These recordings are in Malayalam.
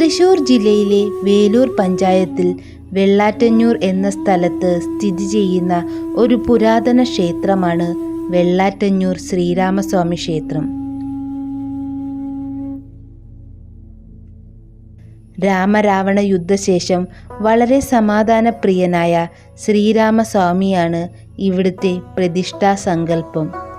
തൃശൂർ ജില്ലയിലെ വേലൂർ പഞ്ചായത്തിൽ വെള്ളാറ്റഞ്ഞൂർ എന്ന സ്ഥലത്ത് സ്ഥിതി ചെയ്യുന്ന ഒരു പുരാതന ക്ഷേത്രമാണ് വെള്ളാറ്റഞ്ഞൂർ ശ്രീരാമസ്വാമി ക്ഷേത്രം. രാമരാവണ യുദ്ധശേഷം വളരെ സമാധാനപ്രിയനായ ശ്രീരാമസ്വാമിയാണ് ഇവിടുത്തെ പ്രതിഷ്ഠാ സങ്കല്പം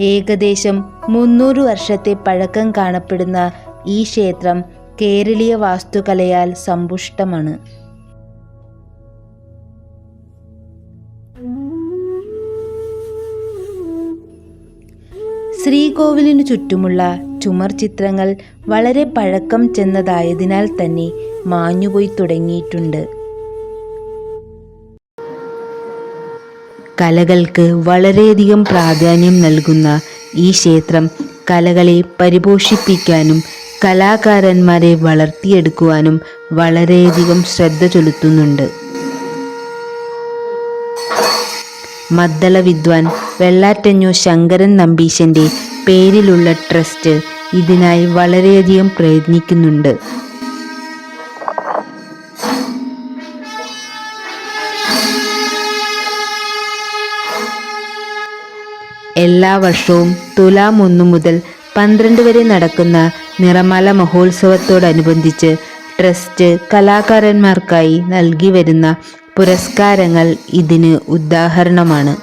ഏകദേശം മുന്നൂറ് വർഷത്തെ പഴക്കം കാണപ്പെടുന്ന ഈ ക്ഷേത്രം കേരളീയ വാസ്തുകലയാൽ സമ്പുഷ്ടമാണ്. ശ്രീകോവിലിനു ചുറ്റുമുള്ള ചുമർ ചിത്രങ്ങൾ വളരെ പഴക്കം ചെന്നതായതിനാൽ തന്നെ മാഞ്ഞുപോയി തുടങ്ങിയിട്ടുണ്ട്. കലകൾക്ക് വളരെയധികം പ്രാധാന്യം നൽകുന്ന ഈ ക്ഷേത്രം കലകളെ പരിപോഷിപ്പിക്കാനും കലാകാരന്മാരെ വളർത്തിയെടുക്കുവാനും വളരെയധികം ശ്രദ്ധ ചെലുത്തുന്നുണ്ട്. മദ്ദള വിദ്വാൻ വെള്ളാറ്റഞ്ഞു ശങ്കരൻ നമ്പീശന്റെ പേരിലുള്ള ട്രസ്റ്റ് ഇതിനായി വളരെയധികം പ്രയത്നിക്കുന്നുണ്ട്. എല്ലാ വർഷവും തുലാം ഒന്നു മുതൽ പന്ത്രണ്ട് വരെ നടക്കുന്ന നിറമാല മഹോത്സവത്തോടനുബന്ധിച്ച് ട്രസ്റ്റ് കലാകാരന്മാർക്കായി നൽകി വരുന്ന പുരസ്കാരങ്ങൾ ഇതിന് ഉദാഹരണമാണ്.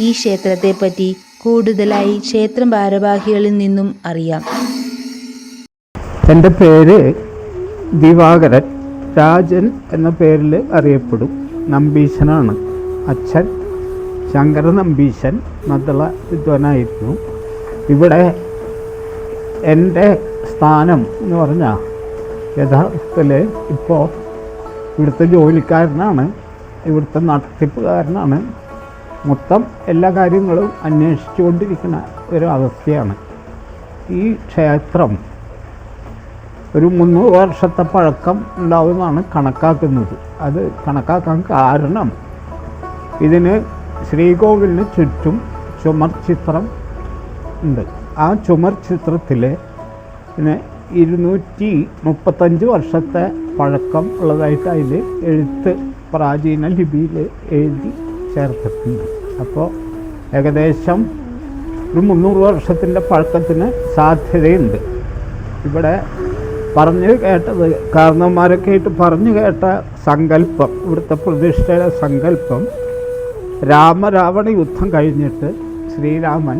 ഈ ക്ഷേത്രത്തെപ്പറ്റി കൂടുതലായി ക്ഷേത്രം ഭാരവാഹികളിൽ നിന്നും അറിയാം. എന്റെ പേര് ദിവാകരൻ. രാജൻ എന്ന പേരിൽ അറിയപ്പെടും. നമ്പീശനാണ്. അച്ഛൻ ശങ്കര നമ്പീശൻ മദ്ദള വിദ്വാനായിരുന്നു. ഇവിടെ എന്റെ സ്ഥാനം എന്ന് പറഞ്ഞാൽ യഥാർത്ഥത്തിൽ ഇപ്പോൾ ഇവിടുത്തെ ജോലിക്കാരനാണ്. ഇവിടുത്തെ നടത്തിപ്പുകാരനാണ്. മൊത്തം എല്ലാ കാര്യങ്ങളും അന്വേഷിച്ചുകൊണ്ടിരിക്കുന്ന അവസ്ഥയാണ്. ഈ ക്ഷേത്രം ഒരു മുന്നൂറ് വർഷത്തെ പഴക്കം ഉണ്ടാവുമെന്നാണ് കണക്കാക്കുന്നത്. അത് കണക്കാക്കാൻ കാരണം ഇതിന് ശ്രീകോവിലിന് ചുറ്റും ചുമർ ചിത്രം ഉണ്ട്. ആ ചുമർ ചിത്രത്തിൽ പിന്നെ ഇരുന്നൂറ്റി മുപ്പത്തഞ്ച് വർഷത്തെ പഴക്കം ഉള്ളതായിട്ട് അതിൽ എഴുത്ത് പ്രാചീന ലിപിയിൽ എഴുതി ചേർത്തിട്ടുണ്ട്. അപ്പോൾ ഏകദേശം ഒരു മുന്നൂറ് വർഷത്തിന്റെ പഴക്കത്തിന് സാധ്യതയുണ്ട്. ഇവിടെ പറഞ്ഞു കേട്ടത് കാരണവന്മാരൊക്കെ ആയിട്ട് പറഞ്ഞു കേട്ട സങ്കല്പം ഇവിടുത്തെ പ്രതിഷ്ഠയുടെ സങ്കല്പം രാമരാവണ യുദ്ധം കഴിഞ്ഞിട്ട് ശ്രീരാമൻ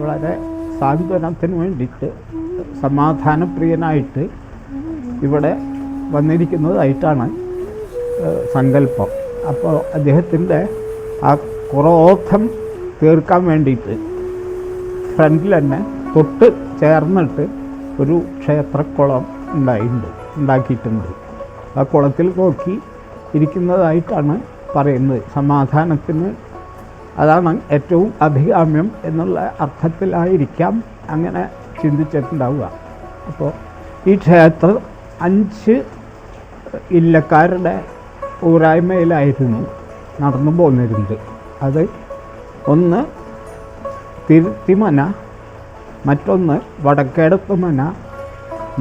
വളരെ സാന്ത്വനത്തിന് വേണ്ടിയിട്ട് സമാധാനപ്രിയനായിട്ട് ഇവിടെ വന്നിരിക്കുന്നതായിട്ടാണ് സങ്കല്പം. അപ്പോൾ അദ്ദേഹത്തിന്റെ ആ ക്രോധം തീർക്കാൻ വേണ്ടിയിട്ട് ഫ്രണ്ടിൽ തന്നെ തൊട്ട് ചേർന്നിട്ട് ഒരു ക്ഷേത്രക്കുളം ഉണ്ടായിട്ടുണ്ട് ഉണ്ടാക്കിയിട്ടുണ്ട്. ആ കുളത്തിൽ നോക്കി ഇരിക്കുന്നതായിട്ടാണ് പറയുന്നത്. സമാധാനത്തിന് അതാണ് ഏറ്റവും അഭികാമ്യം എന്നുള്ള അർത്ഥത്തിലായിരിക്കാം അങ്ങനെ ചിന്തിച്ചിട്ടുണ്ടാവുക. അപ്പോൾ ഈ ക്ഷേത്രം അഞ്ച് ഇല്ലക്കാരുടെ ഊരായ്മയിലായിരുന്നു. നടന്നു പോന്നിരുന്നത് അത് ഒന്ന് തിരുത്തിമന മറ്റൊന്ന് വടക്കേടത്ത് മന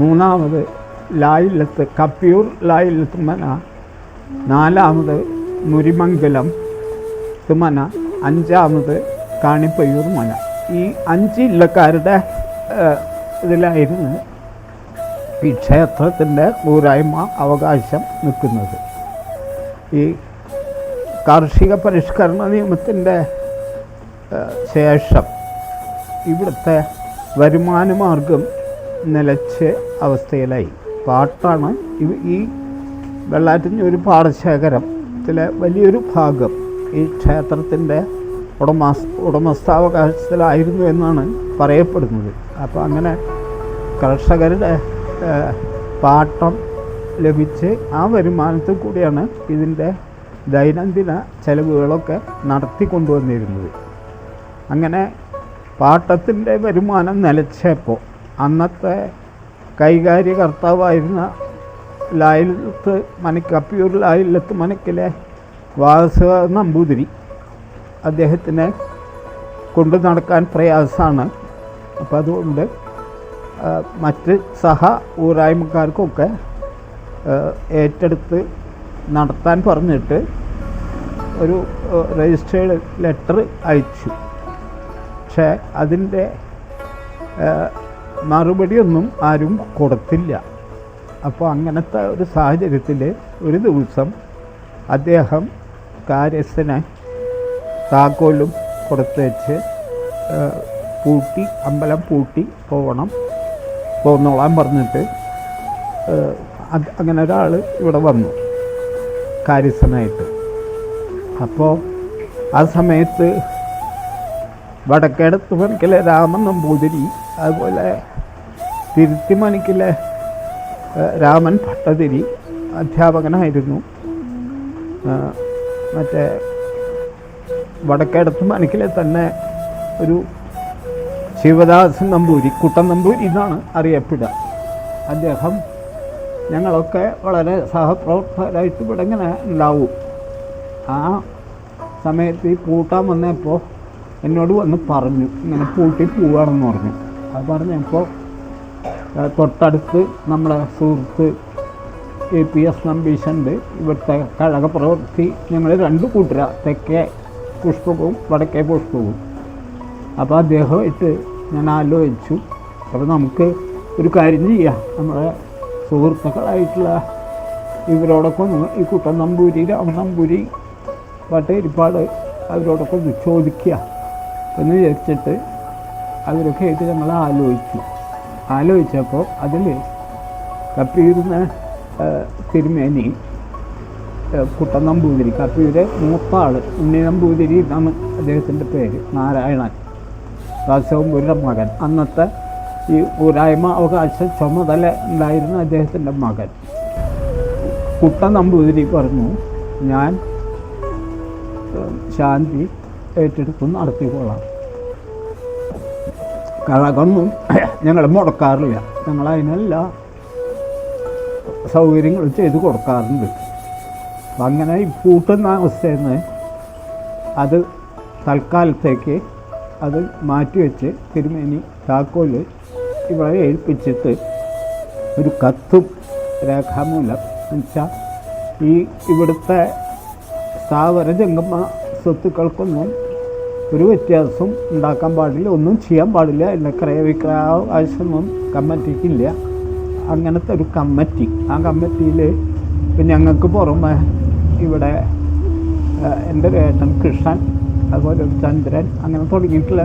മൂന്നാമത് ലായില്ലത്ത് കപ്പിയൂർ ലായില്ലത്ത് മന നാലാമത് മുരിമംഗലം തുമന അഞ്ചാമത് കാണിപ്പയ്യൂർ മന. ഈ അഞ്ച് ഇല്ലക്കാരുടെ ഇതിലായിരുന്നു ഈ ക്ഷേത്രത്തിന്റെ കൂരായ്മ അവകാശം നിൽക്കുന്നത്. ഈ കാർഷിക പരിഷ്കരണ നിയമത്തിന്റെ ശേഷം ഇവിടുത്തെ വരുമാനമാർഗം നിലച്ച് അവസ്ഥയിലായി. പാട്ടാണ് ഈ വെള്ളാറ്റിഞ്ഞൊരു പാടശേഖരത്തിലെ വലിയൊരു ഭാഗം. ഈ ക്ഷേത്രത്തിന്റെ ഉടമസ്ഥ ഉടമസ്ഥാവകാശത്തിലായിരുന്നു എന്നാണ് പറയപ്പെടുന്നത്. അപ്പോൾ അങ്ങനെ കർഷകരുടെ പാട്ടം ലഭിച്ച് ആ വരുമാനത്തിൽ കൂടിയാണ് ഇതിന്റെ ദൈനംദിന ചെലവുകളൊക്കെ നടത്തിക്കൊണ്ടുവന്നിരുന്നത് അങ്ങനെ പാട്ടത്തിന്റെ വരുമാനം നിലച്ചപ്പോൾ അന്നത്തെ കൈകാര്യകർത്താവായിരുന്ന ലായിലത്ത് മനക്ക് അപ്പിയൂർ ലായിലത്ത് മനക്കിലെ വാസ നമ്പൂതിരി അദ്ദേഹത്തിനെ കൊണ്ടു നടക്കാൻ പ്രയാസമാണ്. അപ്പോൾ അതുകൊണ്ട് മറ്റ് സഹ ഊരായ്മക്കാർക്കൊക്കെ ഏറ്റെടുത്ത് നടത്താൻ പറഞ്ഞിട്ട് ഒരു രജിസ്റ്റേർഡ് ലെറ്റർ അയച്ചു. പക്ഷേ അതിന്റെ മറുപടിയൊന്നും ആരും കൊടുത്തില്ല. അപ്പോൾ അങ്ങനത്തെ ഒരു സാഹചര്യത്തിൽ ഒരു ദിവസം അദ്ദേഹം കാര്യസ്ഥനെ താക്കോലും വെച്ച് പൂട്ടി അമ്പലം പൂട്ടി പോകണം പോന്നോളാൻ പറഞ്ഞിട്ട് അങ്ങനെ ഒരാൾ ഇവിടെ വന്നു. കാര്യസ്ഥനായിട്ട്. അപ്പോൾ ആ സമയത്ത് വടക്കേടത്ത് മണിക്കിലെ രാമൻ നമ്പൂതിരി അതുപോലെ തിരുത്തി മണിക്കിലെ രാമൻ ഭട്ടതിരി അധ്യാപകനായിരുന്നു. മറ്റേ വടക്കേടത്ത് മണിക്കിലെ തന്നെ ഒരു ശിവദാസൻ നമ്പൂരി കുട്ടൻ നമ്പൂരി എന്നാണ് അറിയപ്പെടുക. അദ്ദേഹം ഞങ്ങളൊക്കെ വളരെ സഹപ്രവർത്തകരായിട്ട് ഇവിടെ ഇങ്ങനെ ഉണ്ടാവും. ആ സമയത്ത് ഈ പൂട്ടാൻ വന്നപ്പോൾ എന്നോട് വന്ന് പറഞ്ഞു. ഇങ്ങനെ പൂട്ടി പോവുകയാണെന്ന് പറഞ്ഞു. അത് പറഞ്ഞപ്പോൾ തൊട്ടടുത്ത് നമ്മളെ സുഹൃത്ത് എ പി എസ് നമ്പീശന്റെ ഇവിടുത്തെ കഴക പ്രവൃത്തി ഞങ്ങൾ രണ്ട് കൂട്ടര. തെക്കേ പുഷ്പകവും വടക്കേ പുഷ്പകവും. അപ്പോൾ അദ്ദേഹമായിട്ട് ഞാൻ ആലോചിച്ചു. അപ്പോൾ നമുക്ക് ഒരു കാര്യം ചെയ്യാം. നമ്മുടെ സുഹൃത്തുക്കളായിട്ടുള്ള ഒന്ന് ഈ കുട്ടൻ നമ്പൂരി രാമൻ നമ്പൂരി വട്ടേരിപ്പാട് അവരോടൊക്കെ ചോദിക്കുക എന്ന് വിചാരിച്ചിട്ട് അവരൊക്കെ ആയിട്ട് ഞങ്ങൾ ആലോചിച്ചു. ആലോചിച്ചപ്പോൾ അതിൽ കപ്പിയിരുന്ന തിരുമേനി കുട്ടൻ നമ്പൂതിരി. കപ്പിയുടെ മൂത്ത ആൾ ഉണ്ണി നമ്പൂതിരി എന്നാണ് അദ്ദേഹത്തിന്റെ പേര് നാരായണൻ. ദാസവമ്പൂരിയുടെ മകൻ. അന്നത്തെ ഈ ഊരായ്മ അവകാശ ചുമതല ഉണ്ടായിരുന്ന അദ്ദേഹത്തിന്റെ മകൻ. കുട്ട നമ്പൂതിരി പറഞ്ഞു ഞാൻ ശാന്തി ഏറ്റെടുത്ത് നടത്തിക്കൊള്ളാം കഴകൊന്നും ഞങ്ങൾ മുടക്കാറില്ല. ഞങ്ങൾ അതിനെല്ലാ സൗകര്യങ്ങൾ ചെയ്ത് കൊടുക്കാറുണ്ട്. അപ്പം അങ്ങനെ ഈ പൂട്ടുന്ന അവസ്ഥയിൽ നിന്ന് അത് തൽക്കാലത്തേക്ക് അത് മാറ്റിവെച്ച് തിരുമേനി താക്കോൽ ഇവിടെ ഏൽപ്പിച്ചിട്ട് ഒരു കത്തും രേഖാമൂലം എന്നുവെച്ചാൽ ഈ ഇവിടുത്തെ സ്ഥാവര ജംഗമ സ്വത്തുക്കൾക്കൊന്നും ഒരു വ്യത്യാസം ഉണ്ടാക്കാൻ പാടില്ല ഒന്നും ചെയ്യാൻ പാടില്ല എന്ന ക്രയവിക്രയ ആവശ്യമൊന്നും കമ്മിറ്റിക്കില്ല. അങ്ങനത്തെ ഒരു കമ്മിറ്റി. ആ കമ്മിറ്റിയിൽ ഇപ്പം ഞങ്ങൾക്ക് പുറമെ ഇവിടെ എന്റെ ഏട്ടൻ കൃഷ്ണൻ അതുപോലെ ചന്ദ്രൻ അങ്ങനെ തുടങ്ങിയിട്ടുള്ള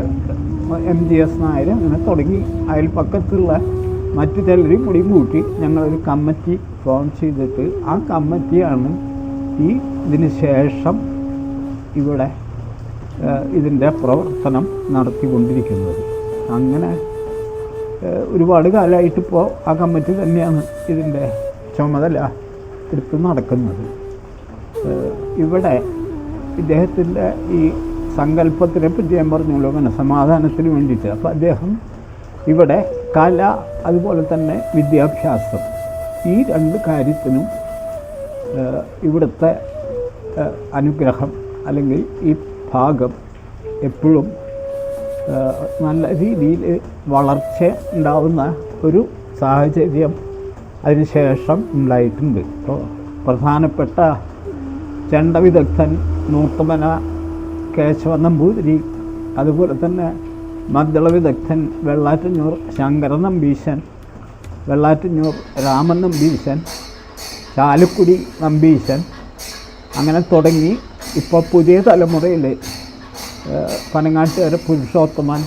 എം ജി എസ് നായർ അങ്ങനെ തുടങ്ങി. അയൽപ്പക്കത്തുള്ള മറ്റു ചിലരും കൂടി കൂട്ടി ഞങ്ങളൊരു കമ്മിറ്റി ഫോം ചെയ്തിട്ട് ആ കമ്മിറ്റിയാണ് ഈ ഇതിന് ശേഷം ഇവിടെ ഇതിന്റെ പ്രവർത്തനം നടത്തിക്കൊണ്ടിരിക്കുന്നത്. അങ്ങനെ ഒരുപാട് കാലമായിട്ടിപ്പോൾ ആ കമ്മിറ്റി തന്നെയാണ് ഇതിന്റെ ചുമതല എടുത്ത് നടക്കുന്നത്. ഇവിടെ ഇദ്ദേഹത്തിന്റെ ഈ സങ്കല്പത്തിനെ പറ്റി ഞാൻ പറഞ്ഞല്ലോ അങ്ങനെ സമാധാനത്തിന് വേണ്ടിയിട്ട്. അപ്പോൾ അദ്ദേഹം ഇവിടെ കല അതുപോലെ തന്നെ വിദ്യാഭ്യാസം ഈ രണ്ട് കാര്യത്തിനും ഇവിടുത്തെ അനുഗ്രഹം അല്ലെങ്കിൽ ഈ ഭാഗം എപ്പോഴും നല്ല രീതിയിൽ വളർച്ച ഉണ്ടാവുന്ന ഒരു സാഹചര്യം അതിനുശേഷം ഉണ്ടായിട്ടുണ്ട്. ഇപ്പോൾ പ്രധാനപ്പെട്ട ചെണ്ട വിദഗ്ധൻ നൂട്ടുമന കേശവ നമ്പൂതിരി അതുപോലെ തന്നെ മദ്ദള വിദഗ്ധൻ വെള്ളാറ്റഞ്ഞൂർ ശങ്കര നമ്പീശൻ വെള്ളാറ്റഞ്ഞൂർ രാമൻ നമ്പീശൻ ചാലക്കുടി നമ്പീശൻ അങ്ങനെ തുടങ്ങി ഇപ്പോൾ പുതിയ തലമുറയിൽ പനങ്ങാട്ടുകാരെ പുരുഷോത്തമൻ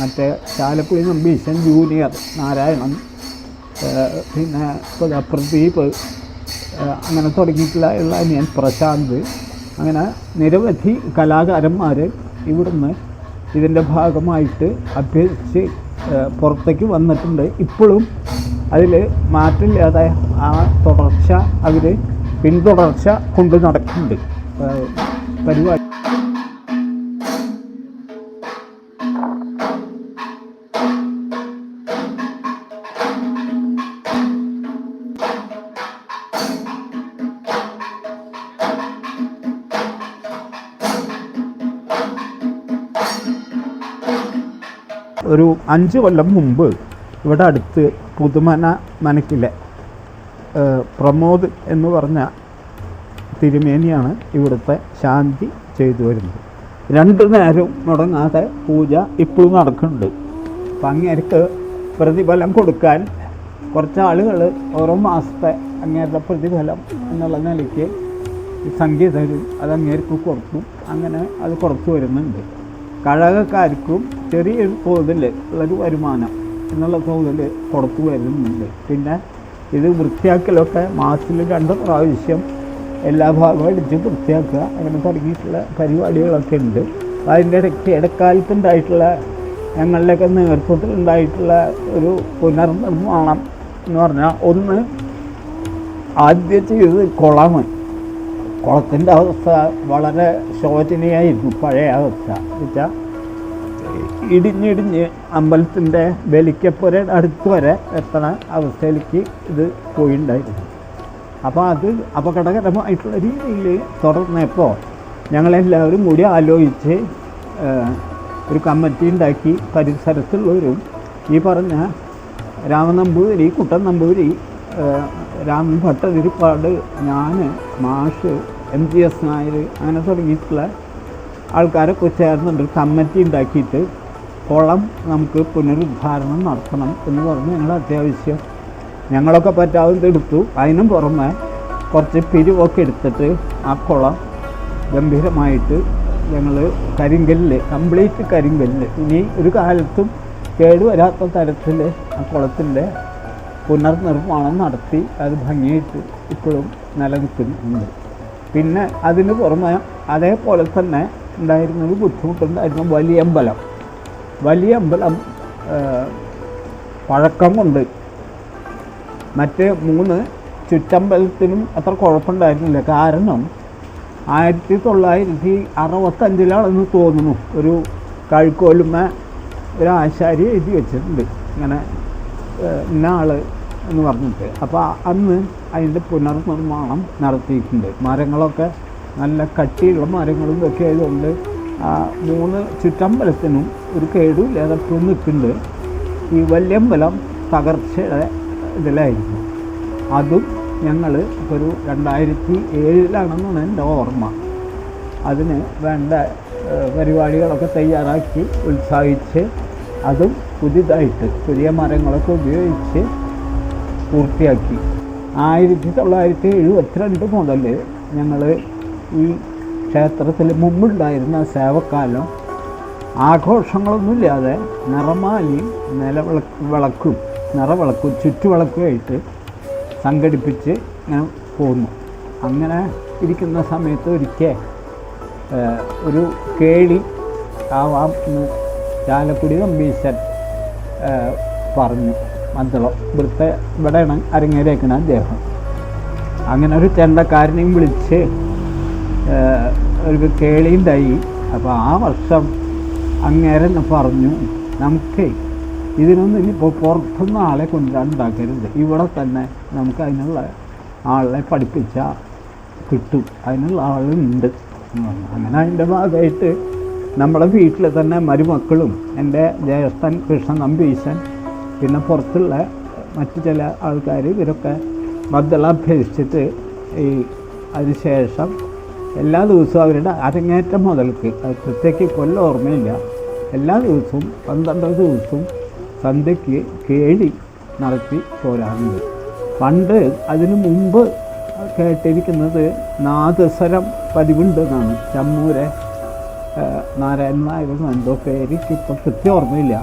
മറ്റേ ചാലക്കുടി നമ്പീശൻ ജൂനിയർ നാരായണൻ പിന്നെ പ്രദീപ് അങ്ങനെ തുടങ്ങിയിട്ടുള്ള ഉള്ള അനിയൻ പ്രശാന്ത് അങ്ങനെ നിരവധി കലാകാരന്മാർ ഇവിടുന്ന് ഇതിന്റെ ഭാഗമായിട്ട് അഭ്യസിച്ച് പുറത്തേക്ക് വന്നിട്ടുണ്ട്. ഇപ്പോഴും അതിൽ മാറ്റമില്ലാതെ ആ തുടർച്ച അവർ പിന്തുടർച്ച കൊണ്ടു നടക്കുന്നുണ്ട്. പരിപാടി ഒരു അഞ്ച് കൊല്ലം മുമ്പ് ഇവിടെ അടുത്ത് പുതുമന മനക്കിലെ പ്രമോദ് എന്ന് പറഞ്ഞ തിരുമേനിയാണ് ഇവിടുത്തെ ശാന്തി ചെയ്തു വരുന്നത്. രണ്ടു നേരവും മുടങ്ങാതെ പൂജ ഇപ്പോഴും നടക്കുന്നുണ്ട്. അപ്പം അങ്ങേർക്ക് പ്രതിഫലം കൊടുക്കാൻ കുറച്ച് ആളുകൾ ഓരോ മാസത്തെ അങ്ങേരുടെ പ്രതിഫലം എന്നുള്ള നിലയ്ക്ക് ഈ സംഖ്യ തരും അത് അങ്ങേർക്ക് കൊടുക്കും. അങ്ങനെ അത് കുറച്ച് വരുന്നുണ്ട്. കഴകക്കാർക്കും ചെറിയൊരു തോതിൽ ഉള്ളൊരു വരുമാനം എന്നുള്ള തോതിൽ പുറത്തു വരുന്നുണ്ട്. പിന്നെ ഇത് വൃത്തിയാക്കലൊക്കെ മാസത്തിൽ രണ്ട് പ്രാവശ്യം എല്ലാ ഭാഗവും അടിച്ച് വൃത്തിയാക്കുക അങ്ങനെ തുടങ്ങിയിട്ടുള്ള പരിപാടികളൊക്കെ ഉണ്ട്. അതിന്റെ ഇടയ്ക്ക് ഇടക്കാലത്തുണ്ടായിട്ടുള്ള ഞങ്ങളുടെയൊക്കെ നേതൃത്വത്തിൽ ഉണ്ടായിട്ടുള്ള ഒരു പുനർനിർമ്മാണം എന്ന് പറഞ്ഞാൽ ഒന്ന് ആദ്യം ചെയ്തത് കുളം കുളത്തിന്റെ അവസ്ഥ വളരെ ശോചനീയമായിരുന്നു പഴയ അവസ്ഥ. വെച്ചാൽ ഇടിഞ്ഞിടിഞ്ഞ് അമ്പലത്തിന്റെ ബലിക്കപ്പുരയുടെ അടുത്ത് വരെ എത്തണ അവസ്ഥയിലേക്ക് ഇത് പോയിണ്ടായിരുന്നു. അപ്പോൾ അത് അപകടകരമായിട്ടുള്ള രീതിയിൽ തുടർന്നപ്പോൾ ഞങ്ങളെല്ലാവരും കൂടി ആലോചിച്ച് ഒരു കമ്മിറ്റി ഉണ്ടാക്കി പരിസരത്തുള്ളവരും ഈ പറഞ്ഞ രാമനമ്പൂതിരി കുട്ടൻ നമ്പൂതിരി രാമൻ ഭട്ടതിരിപ്പാട് ഞാൻ മാഷ് എം ജി എസ് നായർ അങ്ങനെ തുടങ്ങിയിട്ടുള്ള ആൾക്കാരൊക്കെ ചേർന്നിട്ട് കമ്മിറ്റി ഉണ്ടാക്കിയിട്ട്. കുളം നമുക്ക് പുനരുദ്ധാരണം നടത്തണം എന്ന് പറഞ്ഞ് ഞങ്ങൾ അത്യാവശ്യം ഞങ്ങളൊക്കെ പറ്റാവുന്നത് എടുത്തു. അതിനും പുറമെ കുറച്ച് പിരിവൊക്കെ എടുത്തിട്ട് ആ കുളം ഗംഭീരമായിട്ട് ഞങ്ങൾ കരിങ്കല്ല് കംപ്ലീറ്റ് കരിങ്കല്ല്. ഇനി ഒരു കാലത്തും കേടുവരാത്ത തരത്തിൽ ആ കുളത്തിന്റെ പുനർനിർമ്മാണം നടത്തി അത് ഭംഗിയായിട്ട് ഇപ്പോഴും നിലനിൽക്കുന്നുണ്ട്. പിന്നെ അതിന് പുറമെ അതേപോലെ തന്നെ ഉണ്ടായിരുന്നൊരു ബുദ്ധിമുട്ടുണ്ടായിരുന്നു വലിയ അമ്പലം. വലിയ അമ്പലം പഴക്കം കൊണ്ട് മറ്റ് മൂന്ന് ചുറ്റമ്പലത്തിനും അത്ര കുഴപ്പമുണ്ടായിരുന്നില്ല. കാരണം ആയിരത്തി തൊള്ളായിരത്തി അറുപത്തഞ്ചിലാണെന്ന് തോന്നുന്നു. ഒരു കഴുക്കോലുമ ഒരു ആശാരി എഴുതി വെച്ചിട്ടുണ്ട്. ഇങ്ങനെ ഇന്ന എന്ന് പറഞ്ഞിട്ട്. അപ്പോൾ അന്ന് അതിന്റെ പുനർനിർമ്മാണം നടത്തിയിട്ടുണ്ട്. മരങ്ങളൊക്കെ നല്ല കട്ടിയുള്ള മരങ്ങളും ഒക്കെ ആയതുകൊണ്ട് മൂന്ന് ചുറ്റമ്പലത്തിനും ഒരു കേടുമില്ലാതെ എപ്പോഴും നിൽക്കുന്നുണ്ട് ഈ വല്യമ്പലം തകർച്ചയുടെ ഇതിലായിരുന്നു. അതും ഞങ്ങൾ ഇപ്പോൾ ഒരു രണ്ടായിരത്തി ഏഴിലാണെന്നാണ് എന്റെ ഓർമ്മ. അതിന് വേണ്ട പരിപാടികളൊക്കെ തയ്യാറാക്കി ഉത്സാഹിച്ച് അതും പുതിയതായിട്ട് പുതിയ മരങ്ങളൊക്കെ ഉപയോഗിച്ച് പൂർത്തിയാക്കി. ആയിരത്തി തൊള്ളായിരത്തി എഴുപത്തിരണ്ട് മുതൽ ഞങ്ങൾ ഈ ക്ഷേത്രത്തിൽ മുമ്പുണ്ടായിരുന്ന സേവക്കാലം ആഘോഷങ്ങളൊന്നുമില്ലാതെ നിറമാലിയും നിലവിളക്ക് വിളക്കും നിറവിളക്കും ചുറ്റുവിളക്കുമായിട്ട് സംഘടിപ്പിച്ച് ഇങ്ങനെ പോന്നു അങ്ങനെ ഇരിക്കുന്ന സമയത്ത് ഒരിക്കൽ ഒരു കേളി ആവാം എന്ന് ചാലക്കുടി നമ്പീശൻ പറഞ്ഞു. മദ്ദളം ഇവിടുത്തെ ഇവിടെയാണ് അരങ്ങേരേക്കണ അദ്ദേഹം. അങ്ങനെ ഒരു ചെണ്ടക്കാരനെയും വിളിച്ച് ഒരു കേളിയുണ്ടായി അപ്പോൾ ആ വർഷം അങ്ങേരെ പറഞ്ഞു നമുക്ക് ഇതിനൊന്നും ഇനിയിപ്പോൾ പുറത്തുനിന്ന് ആളെ കൊണ്ടുവരാനുണ്ടാക്കരുത് ഇവിടെ തന്നെ നമുക്ക് അതിനുള്ള ആളെ പഠിപ്പിച്ചാൽ കിട്ടും. അതിനുള്ള ആളുണ്ട്. അങ്ങനെ അതിന്റെ ഭാഗമായിട്ട് നമ്മുടെ വീട്ടിൽ തന്നെ മരുമക്കളും എന്റെ ജ്യേഷ്ഠൻ കൃഷ്ണൻ നമ്പീശൻ പിന്നെ പുറത്തുള്ള മറ്റു ചില ആൾക്കാർ ഇവരൊക്കെ മദ്ദളം അഭ്യസിച്ചിട്ട് ഈ അതിനുശേഷം എല്ലാ ദിവസവും അവരുടെ അരങ്ങേറ്റം മുതൽക്ക് പ്രത്യേക കൊല്ലം ഓർമ്മയില്ല എല്ലാ ദിവസവും പന്ത്രണ്ട് ദിവസവും സന്ധ്യയ്ക്ക് കേളി നടത്തി പോരാറുണ്ട് പണ്ട് അതിനു മുമ്പ് കേട്ടിരിക്കുന്നത് നാദസ്വരം പതിവുണ്ടെന്നാണ് ചമ്മൂരെ നാരായണ നായകൻ എന്തോ പേര് ഇപ്പം കൃത്യം ഓർമ്മയില്ല.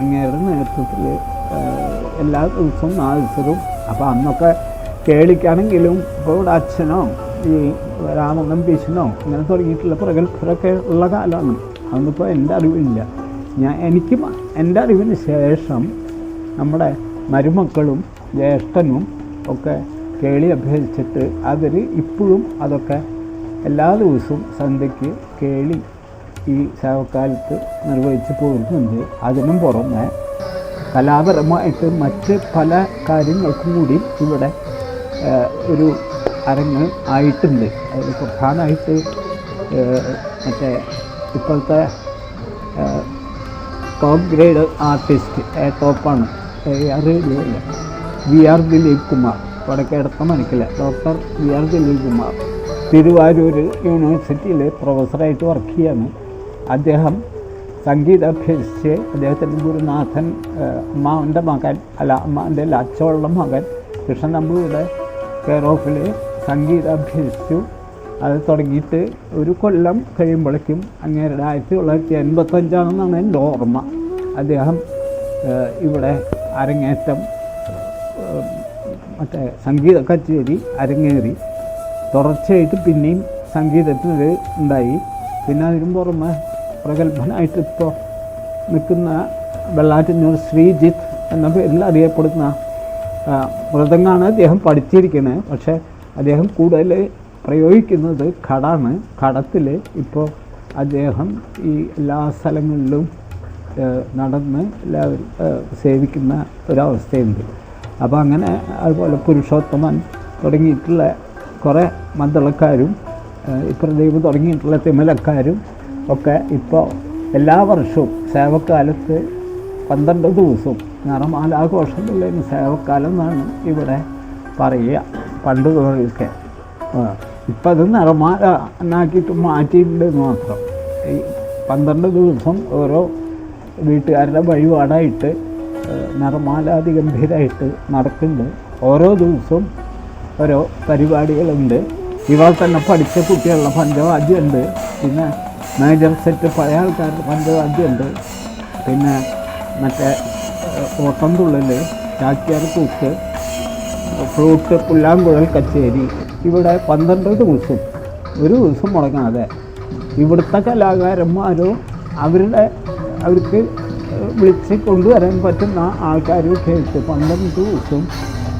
അങ്ങേരുടെ നേതൃത്വത്തിൽ എല്ലാ ദിവസവും നാദസ്വരവും. അപ്പോൾ അന്നൊക്കെ കേളിക്കാണെങ്കിലും ഇപ്പോൾ ഇവിടെ അച്ഛനോ ഈ രാമൊന്നും പേശിനോ ഇങ്ങനെ തുടങ്ങിയിട്ടുള്ള പ്രഗത്ഭരൊക്കെ ഉള്ള കാലമാണ്. അതൊന്നിപ്പോൾ എന്റെ അറിവില്ല. ഞാൻ എനിക്ക് എന്റെ അറിവിന് ശേഷം നമ്മുടെ മരുമക്കളും ജ്യേഷ്ഠനും ഒക്കെ കേളി അഭ്യസിച്ചിട്ട് അവർ ഇപ്പോഴും അതൊക്കെ എല്ലാ ദിവസവും സന്ധ്യയ്ക്ക് കേളി ഈ ശവക്കാലത്ത് നിർവഹിച്ച് പോകുന്നുണ്ട് അതിനും പുറമെ കലാപരമായിട്ട് മറ്റ് പല കാര്യങ്ങൾക്കും കൂടി ഇവിടെ ഒരു അരങ്ങ് ആയിട്ടുണ്ട്. അതിൽ പ്രധാനമായിട്ട് മറ്റേ ഇപ്പോഴത്തെ ടോപ്പ് ഗ്രേഡ് ആർട്ടിസ്റ്റ് ടോപ്പാണ് അറിയില്ല വി ആർ ദിലീപ് കുമാർ. വടക്കേടത്ത മനക്കില്ല doctor V R Dileep Kumar. Thiruvarur യൂണിവേഴ്സിറ്റിയിൽ പ്രൊഫസറായിട്ട് വർക്ക് ചെയ്യാണ്. അദ്ദേഹം സംഗീതം അഭ്യസിച്ച് അദ്ദേഹത്തിന്റെ ഗുരുനാഥൻ അമ്മാവന്റെ മകൻ അല്ല അമ്മാവന്റെ അല്ല അച്ചോളുടെ മകൻ കൃഷ്ണൻ നമ്പൂരുടെ കെയർ ഓഫിൽ സംഗീതം അഭ്യസിച്ചു അത് തുടങ്ങിയിട്ട് ഒരു കൊല്ലം കഴിയുമ്പോഴേക്കും അങ്ങനെ ആയിരത്തി തൊള്ളായിരത്തി എൺപത്തഞ്ചാണെന്നാണ് എന്റെ ഓർമ്മ. അദ്ദേഹം ഇവിടെ അരങ്ങേറ്റം മറ്റേ സംഗീത കച്ചേരി അരങ്ങേറി. തുടർച്ചയായിട്ട് പിന്നെയും സംഗീതത്തിൽ ഉണ്ടായി. പിന്നെ അതിനും പുറമെ പ്രഗത്ഭനായിട്ട് ഇപ്പോൾ നിൽക്കുന്ന വെള്ളാറ്റന്നൂർ ശ്രീജിത്ത് എന്ന പേരിൽ അറിയപ്പെടുന്ന ആ, അദ്ദേഹം പഠിച്ചിരിക്കുന്നത് പക്ഷേ അദ്ദേഹം കൂടുതൽ പ്രയോഗിക്കുന്നത് കടാണ് കടത്തിൽ ഇപ്പോൾ അദ്ദേഹം ഈ എല്ലാ സ്ഥലങ്ങളിലും നടന്ന് എല്ലാവരും സേവിക്കുന്ന ഒരവസ്ഥയുണ്ട്. അപ്പോൾ അങ്ങനെ അതുപോലെ പുരുഷോത്തമൻ തുടങ്ങിയിട്ടുള്ള കുറേ മദ്ദളക്കാരും ഇപ്രദീപ് തുടങ്ങിയിട്ടുള്ള തിമലക്കാരും ഒക്കെ ഇപ്പോൾ എല്ലാ വർഷവും സേവക്കാലത്ത് പന്ത്രണ്ട് ദിവസവും നിറമാലാഘോഷമുള്ളതിന് സേവക്കാലം എന്നാണ് ഇവിടെ പറയുക. പണ്ട് തുടങ്ങിയൊക്കെ ഇപ്പം അത് നിറമാല എന്നാക്കിയിട്ട് മാറ്റിയിട്ടുണ്ട് മാത്രം. ഈ പന്ത്രണ്ട് ദിവസം ഓരോ വീട്ടുകാരുടെ വഴിപാടായിട്ട് ഏഹ്, നിറമാലാതി ഗംഭീരമായിട്ട് നടക്കുന്നുണ്ട്. ഓരോ ദിവസവും ഓരോ പരിപാടികളുണ്ട്. ഇവർ തന്നെ പഠിച്ച കുട്ടികളുടെ പഞ്ചവാദ്യമുണ്ട്. പിന്നെ മേജർ സെറ്റ് പഴയ ആൾക്കാരുടെ പഞ്ചവാദ്യമുണ്ട്. പിന്നെ മറ്റേ ഓട്ടം തുള്ളൽ ചാക്യാർ കൂത്ത് ഫ്ലൂട്ട് പുല്ലാങ്കുഴൽ കച്ചേരി. ഇവിടെ പന്ത്രണ്ട് ദിവസം ഒരു ദിവസം മുടങ്ങാതെ. ഇവിടുത്തെ കലാകാരന്മാരോ അവരുടെ അവർക്ക് വിളിച്ച് കൊണ്ടുവരാൻ പറ്റുന്ന ആൾക്കാരൊക്കെ ആയിട്ട് പന്ത്രണ്ട് ദിവസം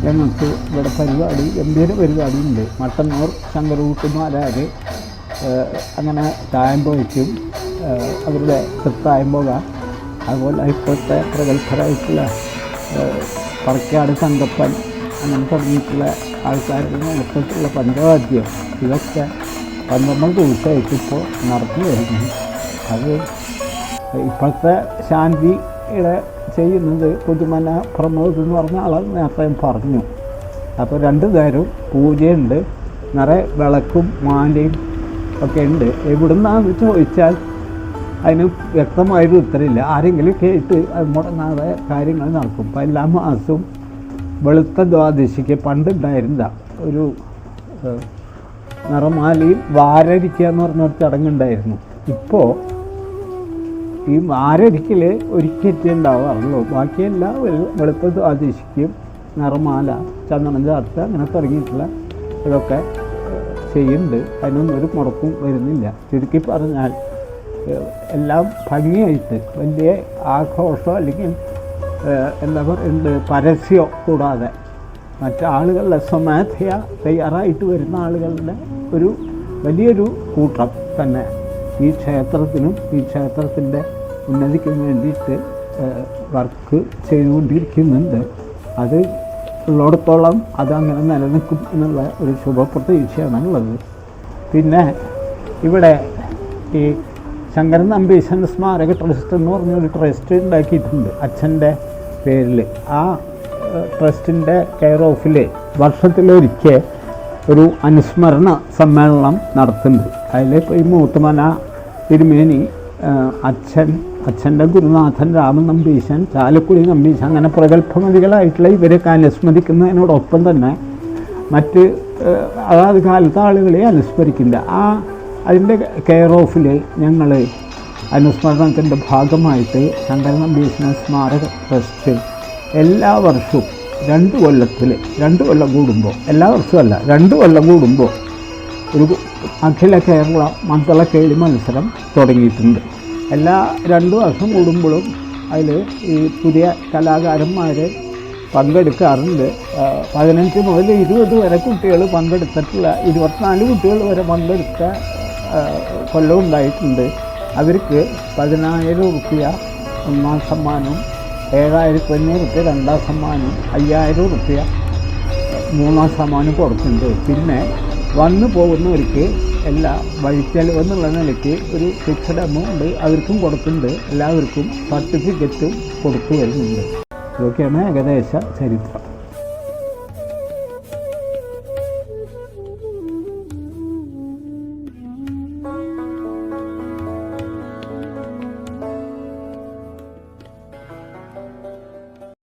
ഞങ്ങൾക്ക് ഇവിടെ പരിപാടി ഗംഭീര പരിപാടി ഉണ്ട് മട്ടന്നൂർ ശങ്കരൂട്ടുമാരാർ അങ്ങനെ തായമ്പോയ്ക്കും അവരുടെ തൃത്തായമ്പോക അതുപോലെ ഇപ്പോഴത്തെ പ്രഗത്ഭരായിട്ടുള്ള പറക്കാട് തങ്കപ്പൻ അങ്ങനെ തുടങ്ങിയിട്ടുള്ള ആൾക്കാരുടെ എളുപ്പത്തിലുള്ള പഞ്ചവാദ്യം ഇതൊക്കെ പന്ത്രണ്ട് ദിവസമായിട്ട് ഇപ്പോൾ നടത്തി വരുന്നു. അത് ഇപ്പോഴത്തെ ശാന്തിയുടെ ചെയ്യുന്നത് പുതുമന പ്രമോദ് എന്ന് പറഞ്ഞ ആളെ നേരത്തെ പറഞ്ഞു. അപ്പോൾ രണ്ട് നേരം പൂജയുണ്ട്. നിറയെ വിളക്കും മാലയും ഒക്കെ ഉണ്ട്. എവിടുന്നാന്ന് ചോദിച്ചാൽ അതിന് വ്യക്തമായൊരു ഉത്തരമില്ല. ആരെങ്കിലും കേട്ട് അത് മുടങ്ങാതെ കാര്യങ്ങൾ നടക്കും. അപ്പോൾ എല്ലാ മാസവും വെളുത്ത ദ്വാദശിക്ക് പണ്ടുണ്ടായിരുന്ന ഒരു നിറമാലയിൽ നിറമാലയും വാരരിക്കുക എന്ന് പറഞ്ഞൊരു ചടങ്ങുണ്ടായിരുന്നു. ഇപ്പോൾ ഈ വാരരിക്കൽ ഒരിക്കലേ ഉണ്ടാവാറുള്ളൂ. ബാക്കിയെല്ലാം വെളുത്ത ദ്വാദശിക്കും നിറമാല ചന്ദനം ചാർത്ത അങ്ങനെ തുടങ്ങിയിട്ടുള്ള ഇതൊക്കെ ചെയ്യുന്നുണ്ട്. അതിനൊന്നും ഒരു മുടക്കും വരുന്നില്ല. ചുരുക്കി പറഞ്ഞാൽ എല്ലാം ഭംഗിയായിട്ട് വലിയ ആഘോഷം അല്ലെങ്കിൽ എന്താ പറയുന്നത് പരസ്യം കൂടാതെ. മറ്റാളുകളുടെ സ്വമേധയ തയ്യാറായിട്ട് വരുന്ന ആളുകളുടെ ഒരു വലിയൊരു കൂട്ടം തന്നെ. ഈ ക്ഷേത്രത്തിനും ഈ ക്ഷേത്രത്തിന്റെ ഉന്നതിക്കും വേണ്ടിയിട്ട് വർക്ക് ചെയ്തുകൊണ്ടിരിക്കുന്നുണ്ട്. അത് ഉള്ളിടത്തോളം അതങ്ങനെ നിലനിൽക്കും എന്നുള്ള ഒരു ശുഭപ്രതീക്ഷയാണുള്ളത്. പിന്നെ ഇവിടെ ഈ ശങ്കരൻ നമ്പീശൻ സ്മാരക ട്രസ്റ്റ് എന്ന് പറഞ്ഞൊരു ട്രസ്റ്റ് ഉണ്ടാക്കിയിട്ടുണ്ട് അച്ഛന്റെ പേരിൽ. ആ ട്രസ്റ്റിന്റെ കെയർ ഓഫിൽ വർഷത്തിലൊരിക്കൽ ഒരു അനുസ്മരണ സമ്മേളനം നടത്തുന്നുണ്ട് അതിൽ ഇപ്പോൾ ഈ മൂത്തുമന തിരുമേനി അച്ഛൻ അച്ഛന്റെ ഗുരുനാഥൻ രാമൻ നമ്പീശൻ ചാലക്കുടി നമ്പീശൻ അങ്ങനെ പ്രഗത്ഭമതികളായിട്ടുള്ള ഇവരൊക്കെ അനുസ്മരിക്കുന്നതിനോടൊപ്പം തന്നെ മറ്റ് അതാത് കാലത്ത് ആളുകളെ അനുസ്മരിക്കില്ല. ആ അതിന്റെ കെയർ ഓഫിൽ ഞങ്ങൾ അനുസ്മരണത്തിന്റെ ഭാഗമായിട്ട് ശങ്കരൻ ബിസിനസ് സ്മാരക ട്രസ്റ്റ് എല്ലാ വർഷവും രണ്ട് കൊല്ലത്തിൽ രണ്ട് കൊല്ലം കൂടുമ്പോൾ എല്ലാ വർഷവും രണ്ട് കൊല്ലം കൂടുമ്പോൾ ഒരു അഖില കേരള മദ്ദള കേളി മത്സരം തുടങ്ങിയിട്ടുണ്ട്. എല്ലാ രണ്ട് വർഷം കൂടുമ്പോഴും അതിൽ ഈ പുതിയ കലാകാരന്മാർ പങ്കെടുക്കാറുണ്ട്. പതിനഞ്ച് മുതൽ ഇരുപത് വരെ കുട്ടികൾ പങ്കെടുത്തിട്ടുള്ള ഇരുപത്തിനാല് കുട്ടികൾ വരെ പങ്കെടുത്ത കൊല്ലം ഉണ്ടായിട്ടുണ്ട് അവർക്ക് പതിനായിരം റുപ്യ ഒന്നാം സമ്മാനവും ഏഴായിരത്തി അഞ്ഞൂറ് റുപ്യ രണ്ടാം സമ്മാനവും അയ്യായിരം റുപ്യ മൂന്നാം സമ്മാനം കൊടുക്കുന്നുണ്ട് പിന്നെ വന്നു പോകുന്നവർക്ക് എല്ലാ വഴിച്ചെലവ് എന്നുള്ള നിലയ്ക്ക് ഒരു ഫിക്സഡ് എമൗണ്ട് അവർക്കും കൊടുക്കുന്നുണ്ട് എല്ലാവർക്കും സർട്ടിഫിക്കറ്റും കൊടുത്തു വരുന്നുണ്ട്. ഇതൊക്കെയാണ് ഏകദേശ ചരിത്രം.